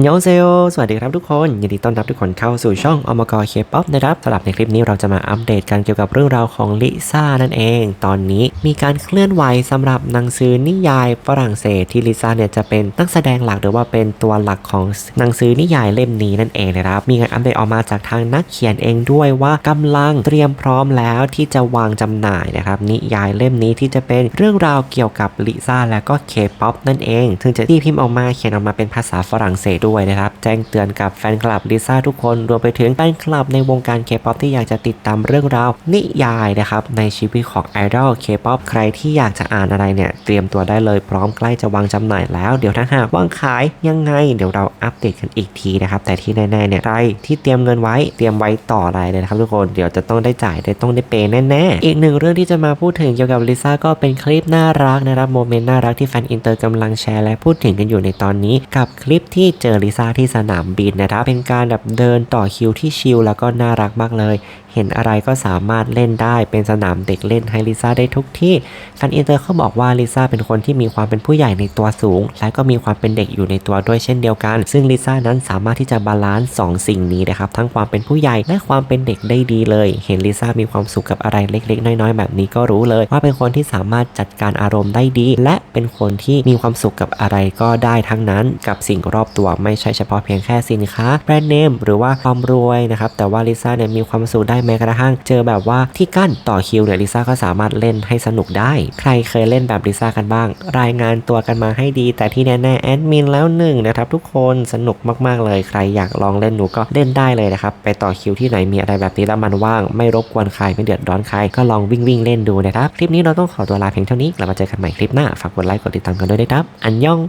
อันยองเซโอสวัสดีครับทุกคน ยินดีต้อนรับทุกคนเข้าสู่ช่องอมกเคป๊อปนะครับสำหรับในคลิปนี้เราจะมาอัปเดตกันเกี่ยวกับเรื่องราวของลิซ่านั่นเอง ตอนนี้มีการเคลื่อนไหวสำหรับหนังสือนิยายฝรั่งเศสที่ลิซ่าเนี่ยจะเป็นนักแสดงหลักหรือว่าเป็นตัวหลักของหนังสือนิยายเล่มนี้นั่นเองนะครับ มีการอัปเดตออกมาจากทางนักเขียนเองด้วยว่ากำลังเตรียมพร้อมแล้วที่จะวางจำหน่ายนะครับนิยายเล่มนี้ที่จะเป็นเรื่องราวเกี่ยวกับลิซ่าและก็เคป๊อปนั่นเองซึ่งจะตีพิมพ์ออกมาเขียนออกมาเป็นภาษาฝรั่งเศสด้วยนะครับ แจ้งเตือนกับแฟนคลับลิซ่าทุกคนรวมไปถึงแฟนคลับในวงการเคป๊อปที่อยากจะติดตามเรื่องราวนิยายนะครับในชีวิตของไอดอลเคป๊อปใครที่อยากจะอ่านอะไรเนี่ยเตรียมตัวได้เลยพร้อมใกล้จะวางจำหน่ายแล้ว เดี๋ยวถ้าหากวางขายยังไง เดี๋ยวเราอัปเดตกันอีกทีนะครับแต่ที่แน่ๆเนี่ยใครที่เตรียมเงินไว้เตรียมไว้ต่ออะไรเลยนะครับทุกคนเดี๋ยวจะต้องได้จ่ายได้ต้องได้เปย์แน่ๆอีกหนึ่งเรื่องที่จะมาพูดถึงเกี่ยวกับลิซ่าก็เป็นคลิปน่ารักนะครับโมเมนต์น่ารักที่แฟนอินเตอร์กำลังแชร์และพูดถึงกันอยู่ในตอนนี้ กับคลิปที่เจอลิซ่าที่สนามบินนะครับเป็นการแบบเดินต่อคิวที่ชิลแล้วก็น่ารักมากเลยเห็นอะไรก็สามารถเล่นได้เป็นสนามเด็กเล่นให้ลิซ่าได้ทุกที่แฟนอินเตอร์เขาบอกว่าลิซ่าเป็นคนที่มีความเป็นผู้ใหญ่ในตัวสูง และก็มีความเป็นเด็กอยู่ในตัวด้วยเช่นเดียวกัน ซึ่งลิซ่านั้นสามารถที่จะบาลานซ์สองสิ่งนี้นะครับทั้งความเป็นผู้ใหญ่และความเป็นเด็กได้ดีเลย เห็นลิซ่ามีความสุขกับอะไรเล็ก ๆ น้อยๆ แบบนี้ก็รู้เลย ว่าเป็นคนที่สามารถจัดการอารมณ์ได้ดี และเป็นคนที่มีความสุขกับอะไรก็ได้ทั้งนั้น กับสิ่งรอบตัวไม่ใช่เฉพาะเพียงแค่สินค้าแบรนด์เนมหรือว่าความรวยนะครับแต่ว่าลิซ่าเนี่ยมีความสุขได้แม้กระทั่งเจอแบบว่าที่กั้นต่อคิวเนี่ยลิซ่าก็สามารถเล่นให้สนุกได้ ใครเคยเล่นแบบลิซ่ากันบ้าง รายงานตัวกันมาให้ดี แต่ที่แน่ๆแอดมินแล้วหนึ่งนะครับทุกคนสนุกมากๆเลยใครอยากลองเล่นหนูก็เล่นได้เลยนะครับไปต่อคิวที่ไหนมีอะไรแบบนี้แล้วมันว่าง ไม่รบกวนใครไม่เดือดร้อนใครก็ลองวิ่งวิ่งเล่นดูนะครับคลิปนี้เราต้องขอตัวลาเพียงเท่านี้เรามาเจอกันใหม่คลิปหน้าฝากกดไลค์กดติดตามกันด้วยนะครับอันยอง